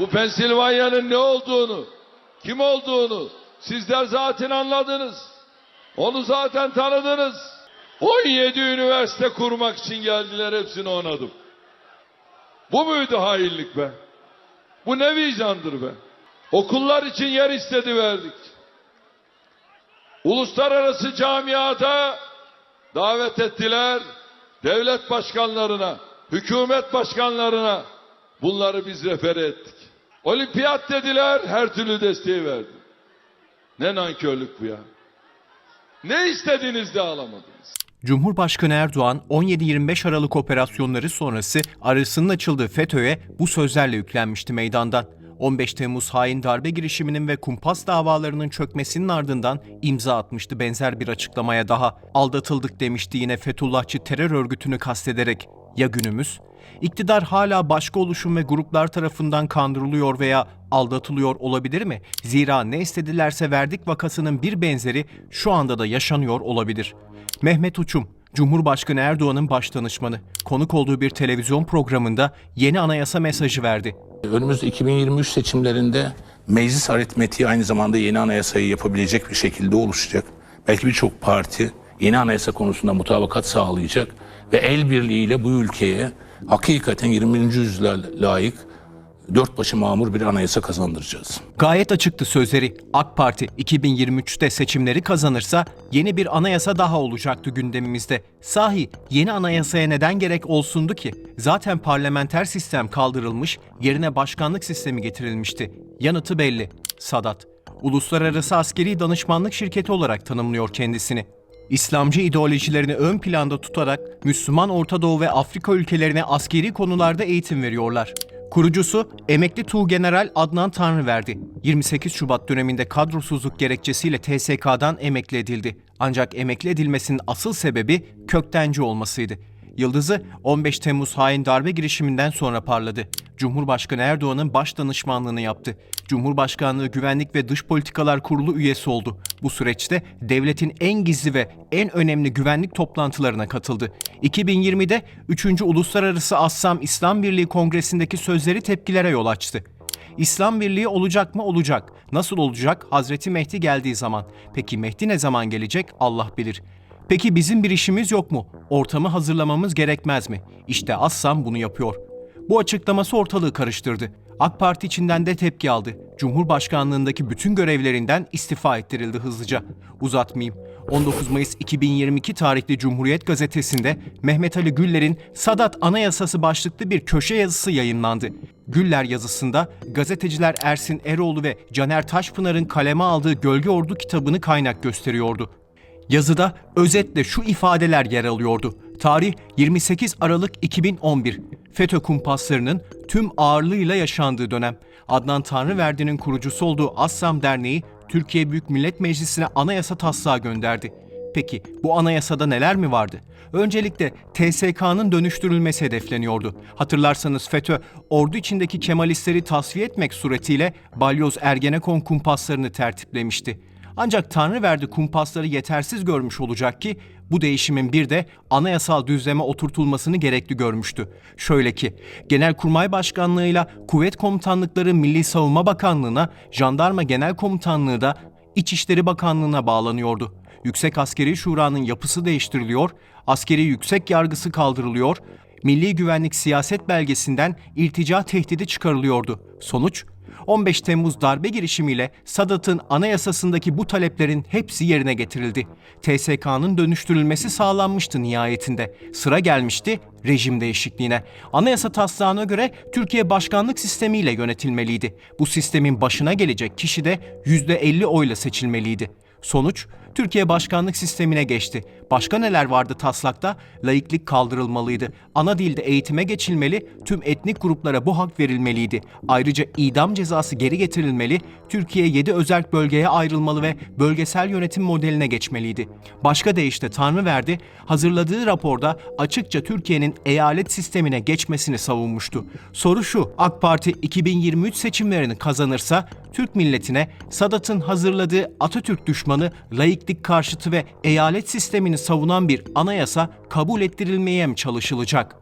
Bu Pensilvanya'nın ne olduğunu, kim olduğunu sizler zaten anladınız. Onu zaten tanıdınız. 17 üniversite kurmak için geldiler hepsini onadım. Bu muydu hainlik be? Bu ne vicdandır be? Okullar için yer istedi verdik. Uluslararası camiata davet ettiler. Devlet başkanlarına, hükümet başkanlarına bunları biz refere ettik. Olimpiyat dediler, her türlü desteği verdik. Ne nankörlük bu ya. Ne istediğiniz de alamadınız. Cumhurbaşkanı Erdoğan 17-25 Aralık operasyonları sonrası arasının açıldığı FETÖ'ye bu sözlerle yüklenmişti meydandan. 15 Temmuz hain darbe girişiminin ve kumpas davalarının çökmesinin ardından imza atmıştı benzer bir açıklamaya daha. Aldatıldık demişti yine Fethullahçı terör örgütünü kastederek. Ya günümüz? İktidar hala başka oluşum ve gruplar tarafından kandırılıyor veya aldatılıyor olabilir mi? Zira ne istedilerse verdik vakasının bir benzeri şu anda da yaşanıyor olabilir. Mehmet Uçum, Cumhurbaşkanı Erdoğan'ın başdanışmanı, konuk olduğu bir televizyon programında yeni anayasa mesajı verdi. Önümüzde 2023 seçimlerinde meclis aritmetiği aynı zamanda yeni anayasayı yapabilecek bir şekilde oluşacak. Belki birçok parti yeni anayasa konusunda mutabakat sağlayacak ve el birliğiyle bu ülkeye hakikaten 20. yüzyıla layık dört başı mamur bir anayasa kazandıracağız. Gayet açıktı sözleri. AK Parti 2023'te seçimleri kazanırsa yeni bir anayasa daha olacaktı gündemimizde. Sahi yeni anayasaya neden gerek olsundu ki? Zaten parlamenter sistem kaldırılmış, yerine başkanlık sistemi getirilmişti. Yanıtı belli. Sadat. Uluslararası askeri danışmanlık şirketi olarak tanımlıyor kendisini. İslamcı ideolojilerini ön planda tutarak Müslüman Orta Doğu ve Afrika ülkelerine askeri konularda eğitim veriyorlar. Kurucusu emekli Tuğgeneral Adnan Tanrıverdi. 28 Şubat döneminde kadrosuzluk gerekçesiyle TSK'dan emekli edildi. Ancak emekli edilmesinin asıl sebebi köktenci olmasıydı. Yıldızı 15 Temmuz hain darbe girişiminden sonra parladı. Cumhurbaşkanı Erdoğan'ın baş danışmanlığını yaptı. Cumhurbaşkanlığı Güvenlik ve Dış Politikalar Kurulu üyesi oldu. Bu süreçte devletin en gizli ve en önemli güvenlik toplantılarına katıldı. 2020'de 3. Uluslararası Assam İslam Birliği Kongresi'ndeki sözleri tepkilere yol açtı. İslam Birliği olacak mı? Olacak. Nasıl olacak? Hazreti Mehdi geldiği zaman. Peki Mehdi ne zaman gelecek? Allah bilir. Peki bizim bir işimiz yok mu? Ortamı hazırlamamız gerekmez mi? İşte Assam bunu yapıyor. Bu açıklaması ortalığı karıştırdı. AK Parti içinden de tepki aldı. Cumhurbaşkanlığındaki bütün görevlerinden istifa ettirildi hızlıca. Uzatmayayım. 19 Mayıs 2022 tarihli Cumhuriyet Gazetesi'nde Mehmet Ali Güller'in Sadat Anayasası başlıklı bir köşe yazısı yayınlandı. Güller yazısında gazeteciler Ersin Eroğlu ve Caner Taşpınar'ın kaleme aldığı Gölge Ordu kitabını kaynak gösteriyordu. Yazıda özetle şu ifadeler yer alıyordu. Tarih 28 Aralık 2011. FETÖ kumpaslarının tüm ağırlığıyla yaşandığı dönem. Adnan Tanrıverdi'nin kurucusu olduğu Assam Derneği Türkiye Büyük Millet Meclisi'ne anayasa taslağı gönderdi. Peki bu anayasada neler mi vardı? Öncelikle TSK'nın dönüştürülmesi hedefleniyordu. Hatırlarsanız FETÖ, ordu içindeki Kemalistleri tasfiye etmek suretiyle Balyoz Ergenekon kumpaslarını tertiplemişti. Ancak Tanrıverdi kumpasları yetersiz görmüş olacak ki bu değişimin bir de anayasal düzleme oturtulmasını gerekli görmüştü. Şöyle ki, Genelkurmay Başkanlığı'yla Kuvvet Komutanlıkları Milli Savunma Bakanlığı'na, Jandarma Genel Komutanlığı da İçişleri Bakanlığı'na bağlanıyordu. Yüksek Askeri Şura'nın yapısı değiştiriliyor, askeri yüksek yargısı kaldırılıyor, Milli Güvenlik Siyaset Belgesi'nden irtica tehdidi çıkarılıyordu. Sonuç, 15 Temmuz darbe girişimiyle Sadat'ın anayasasındaki bu taleplerin hepsi yerine getirildi. TSK'nın dönüştürülmesi sağlanmıştı nihayetinde. Sıra gelmişti rejim değişikliğine. Anayasa taslağına göre Türkiye başkanlık sistemiyle yönetilmeliydi. Bu sistemin başına gelecek kişi de %50 oyla seçilmeliydi. Sonuç Türkiye başkanlık sistemine geçti. Başka neler vardı taslakta? Laiklik kaldırılmalıydı. Ana dilde eğitime geçilmeli, tüm etnik gruplara bu hak verilmeliydi. Ayrıca idam cezası geri getirilmeli, Türkiye 7 özerk bölgeye ayrılmalı ve bölgesel yönetim modeline geçmeliydi. Başka deyişle Tanrıverdi, hazırladığı raporda açıkça Türkiye'nin eyalet sistemine geçmesini savunmuştu. Soru şu, AK Parti 2023 seçimlerini kazanırsa Türk milletine Sadat'ın hazırladığı Atatürk düşmanı, eşitlik karşıtı ve eyalet sistemini savunan bir anayasa kabul ettirilmeye mi çalışılacak?